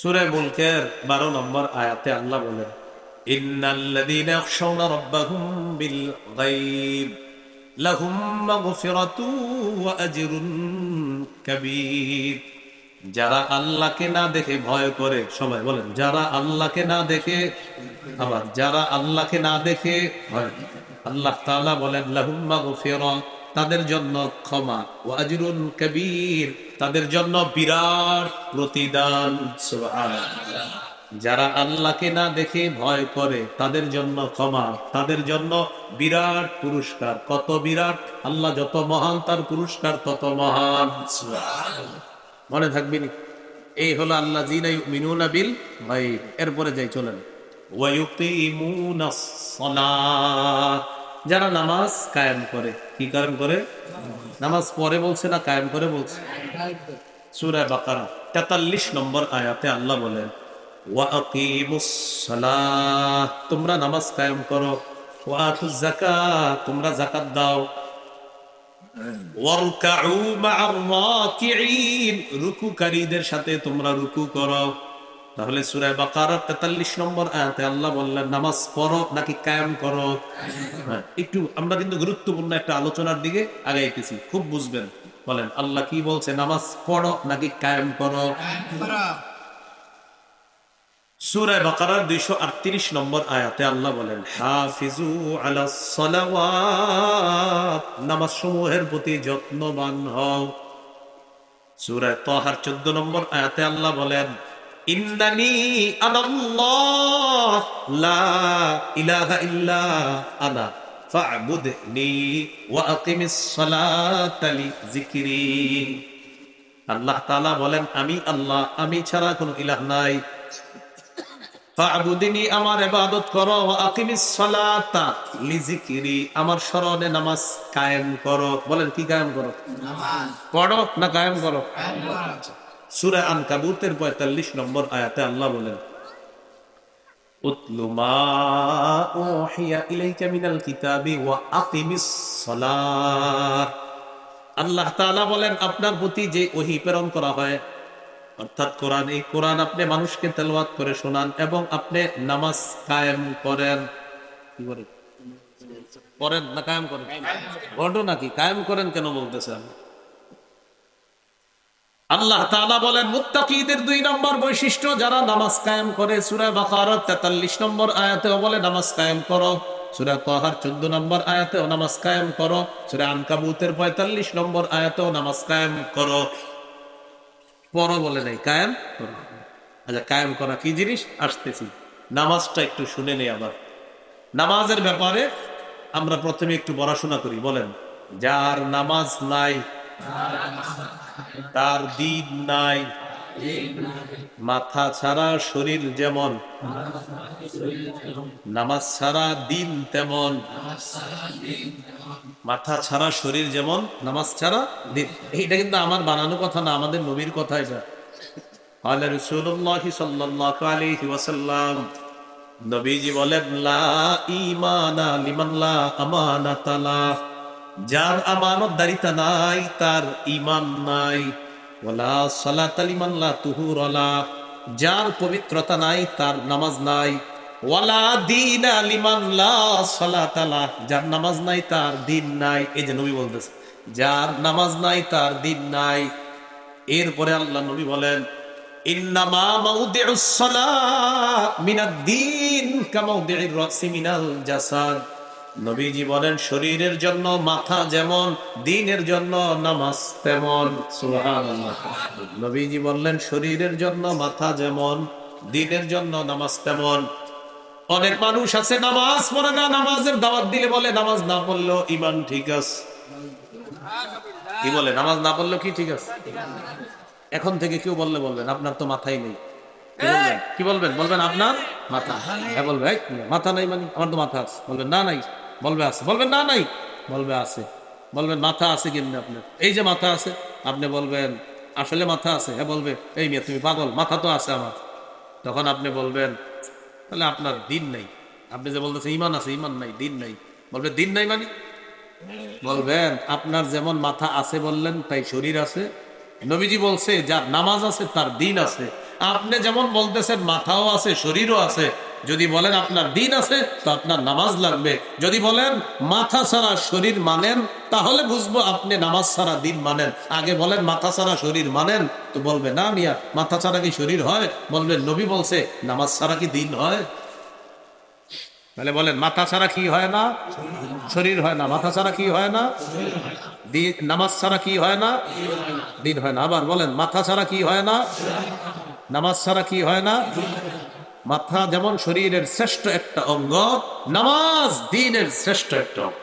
সুরে মুলকের বারো নম্বর আয়াতে আল্লাহ বলেন, ইন্নাল্লাযীনা ইয়াখশাওনা রাব্বাহুম বিল গায়ব লাহুম যারা আল্লাহকে না দেখে ভয় করে, সবাই বলেন, যারা আল্লাহকে না দেখে, আবার যারা আল্লাহকে না দেখে ভয় আল্লাহ তাআলা বলেন, লাহুম মাগফিরাত তাদের জন্য ক্ষমা ও আজরুন কবির, তাদের জন্য বিরাট প্রতিদান। যারা আল্লাহকে না দেখে ভয় করে, তাদের জন্য ক্ষমা, তাদের জন্য বিরাট পুরস্কার। কত বিরাট? আল্লাহ যত মহান, তার পুরস্কার তত মহান মনে থাকবি এই হলো আল্লাহ জিনা মিনুনা বিল ভাই এরপরে যাই, চলেন। ওয়ায়ুকিমুনাস সালাত। যারা নামাজ কায়েম করে, কি কায়েম করে? নামাজ পড়ে বলছে না কায়েম করে বলছে? সূরা বাকারা 43 নম্বর আয়াতে আল্লাহ বলেন তোমরা নামাজ কায়েম করো। তোমরা যাকাত দাও। রুকুকারীদের সাথে তোমরা রুকু করো। তাহলে সূরা বাকারা 43 নম্বর আয়াতে আল্লাহ বললেন নামাজ পড়ো নাকি কায়েম করো? হ্যাঁ, একটু আমরা কিন্তু গুরুত্বপূর্ণ একটা আলোচনার দিকে আগাইতেছি খুব বুঝবেন। বলেন আল্লাহ কি বলছে? নামাজ পড়ো নাকি কায়েম করো? সূরা বাকারার 238 নম্বর আয়াতে আল্লাহ বলেন হাফিজু সালাওয়াত নামাজ সমূহের প্রতি যত্নবান হও। সুরায় তাহার 14 নম্বর আয়াতে আল্লাহ বলেন ইন্নানি আনাল্লাহ লা ইলাহা ইল্লা আনা ফা'বুদনি ওয়া আকিমিস সালাতা লিযিকরি আল্লাহ তাআলা বলেন আমি আল্লাহ আমি ছাড়া কোনো ইলাহ নাই। ফা'বুদিনি আমার ইবাদত করো ওয়া আকিমিস সালাতা লিযিকরি আমার স্মরণে নামাজ কায়েম করো। বলেন কি কায়েম করো? পড়ো না কায়েম করো? সূরা আনকাবুতের 45 নম্বর আয়াতে আল্লাহ বলেন আল্লাহ বলেন, আপনার প্রতি যে ওহী প্রেরণ করা হয়, অর্থাৎ কোরআন, এই কোরআন আপনি মানুষকে তেলাওয়াত করে শোনান এবং আপনি নামাজ কায়েম করেন। কি করেন করেন না, কায়েম করেন। ঘটনা কি? কায়েম করেন কেন বলতেছেন? আল্লাহ তাআলা বলেন, মুত্তাকিদের দুই নম্বর বৈশিষ্ট্য, যারা নামাজ কায়েম করে, সূরা বাকারার 43 নম্বর আয়াতেও বলে, নামাজ কায়েম করো। সূরা তাহার 14 নম্বর আয়াতেও নামাজ কায়েম করো। সূরা আনকাবুতের 45 নম্বর আয়াতেও নামাজ কায়েম করো। পরো বলে নাই, কায়েম করো। আচ্ছা কায়েম করা কি জিনিস? আসতেছি। নামাজটা একটু শুনে নেই আবার। নামাজের ব্যাপারে আমরা প্রথমে একটু পড়াশোনা করি, বলেন। যার নামাজ নাই তার দিন নাই। মাথা ছাড়া শরীর যেমন, নামাজ ছাড়া দিন তেমন। মাথা ছাড়া শরীর যেমন, নামাজ ছাড়া দিন। এইটা কিন্তু আমার বানানো কথা না, আমাদের নবীর কথা এটা। আল্লাহ রসুল্লাহ সাল্লাল্লাহু আলাইহি ওয়াসাল্লাম নবীজি বলেন, লা ঈমানা লিমান লা আমানাতালা। যার আমানতদারিতা নাই, তার ঈমান নাই। ওয়ালা সালাতা লিমান লা তুহুরালা যার পবিত্রতা নাই, তার নামাজ নাই। ওয়ালা দীনা লিমান লা সালাতা লাহ যার নামাজ নাই, তার দিন নাই। এই যে নবী বলতেছে, যার নামাজ নাই, তার দিন নাই। এরপরে আল্লাহ নবী বলেন, ইন্নামা মাউদিউস সালাহ মিনাদ-দীন কামাউদিউর রাসি মিনাল জাসাদ। নবীজি বলেন, শরীরের জন্য মাথা যেমন, দিনের জন্য নামাজ তেমন। নবীজি বললেন, শরীরের জন্য মাথা যেমন, দিনের জন্য নামাজ তেমন। অনেক মানুষ আছে নামাজ পড়ে না, নামাজের দাওয়াত দিলে বলে, নামাজ না পড়লেও ইমান ঠিক আছে। কি বলে, নামাজ না পড়লেও কি ঠিক আছে? এখন থেকে কেউ বললে বলবেন আপনার তো মাথাই নেই। কি বলবেন? বলবেন? আপনার মাথা? হ্যাঁ বলবে। মাথা নাই মানে? আমার তো মাথা আছে। বলবেন, না, নাই। বলবে, আছে। বলবেন, না, নাই। বলবে, আছে। বলবেন, মাথা আছে কেমনি আপনার? এই যে মাথা আছে, আপনি বলবেন, আসলে মাথা আছে। হ্যাঁ বলবে, এই মেয়ে, তুমি পাগল, মাথা তো আছে আমার। তখন আপনি বলবেন, তাহলে আপনার দিন নাই। আপনি যে বলতেছেন, ইমান আছে, ইমান নাই, দিন নাই। বলবে, দিন নাই মানে? বলবেন, আপনার যেমন মাথা আছে বললেন, তাই শরীর আছে। নবীজি বলছে, যার নামাজ আছে, তার দিন আছে। আপনি যেমন বলতেছেন, মাথাও আছে, শরীরও আছে। যদি বলেন, আপনার দিন আছে, তো আপনার নামাজ লাগবে। যদি বলেন, মাথা ছাড়া শরীর মানেন, তাহলে বুঝব আপনি নামাজ ছাড়া দিন মানেন। আগে বলেন, মাথা ছাড়া শরীর মানেন, তো বলবে, না মিয়া, মাথা ছাড়া কি শরীর হয়? বলবেন, নবী বলছে, নামাজ ছাড়া কি দিন হয়? তাহলে বলেন, মাথা ছাড়া কি হয় না? শরীর হয় না। মাথা ছাড়া কি হয় না? নামাজ ছাড়া কি হয় না? দিন হয় না। আবার বলেন, মাথা ছাড়া কি হয় না? নামাজ ছাড়া কি হয় না? মাথা যেমন শরীরের শ্রেষ্ঠ একটা অঙ্গ, নামাজ দিনের শ্রেষ্ঠ একটা অঙ্গ।